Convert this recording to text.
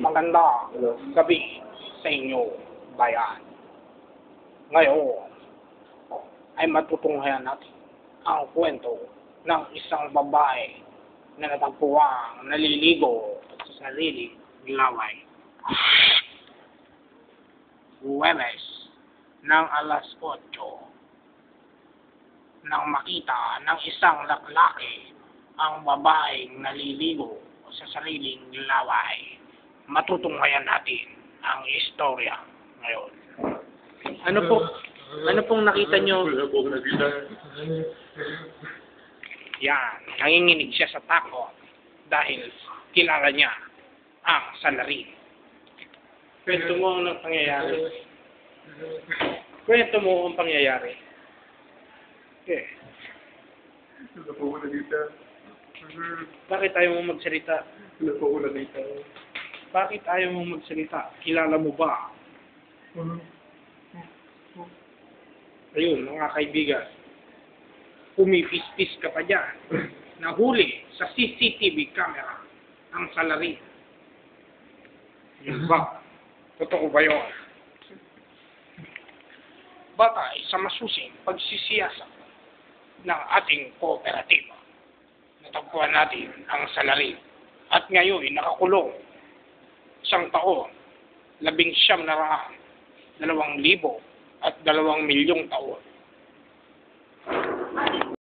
Maganda gabi sa inyo, bayan. Ngayon, ay matutunghayan natin ang kwento ng isang babae na natagpuang naliligo sa sariling laway. Huwebes ng alas 8 nang makita ng isang laklaki ang babaeng naliligo sa sariling laway. Matutunghayan natin ang istorya ngayon. Ano po? Ano pong nakita nyo? Yan, nanginginig siya sa takot dahil kilala niya ang salari. Kwento mo ang pangyayari. Kwento mo ang pangyayari. Okay. Wala po akong nakita. Bakit ayaw mo magsalita? Wala po akong nakita. Bakit ayaw mo magsalita? Kilala mo ba? Ayun, mga kaibigan. Pumipispis ka pa dyan. Nahuli sa CCTV camera ang salari. Yun ba? Totoo ba yun? Batay sa masusing pagsisiyasa ng ating kooperatiba. Natagpuan natin ang salari. At ngayon, nakakulong isang taon, labing siyam na raan, dalawang libo at dalawang milyong taon